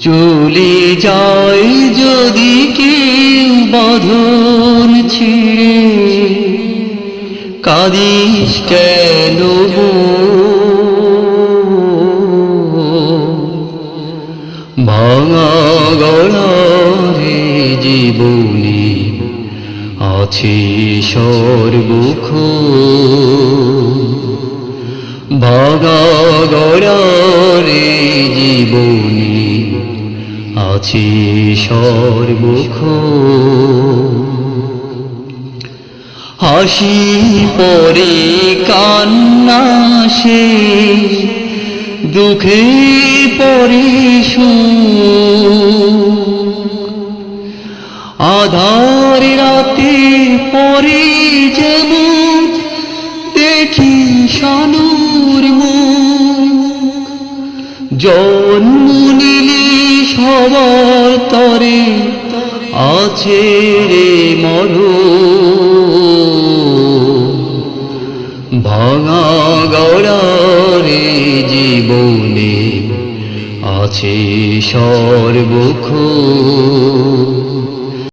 চলে যায় যদি কেউ বাঁধন ছিঁড়ে। কাদিস কেন ভাঙা গড়ারে জীবনে আছে সর্বক্ষ ভাঙা গড়ারে জীবনে আছে সর্বক্ষ হাসি পরে কান্না সে দুঃখে পরে আধার রাতে পরে যেমন দেখি সানুর মুখ। জন্ম নিলে সবার তরে আছে রে মর। ভাঙা গড়ারে জীবনে আছে সর্বক্ষ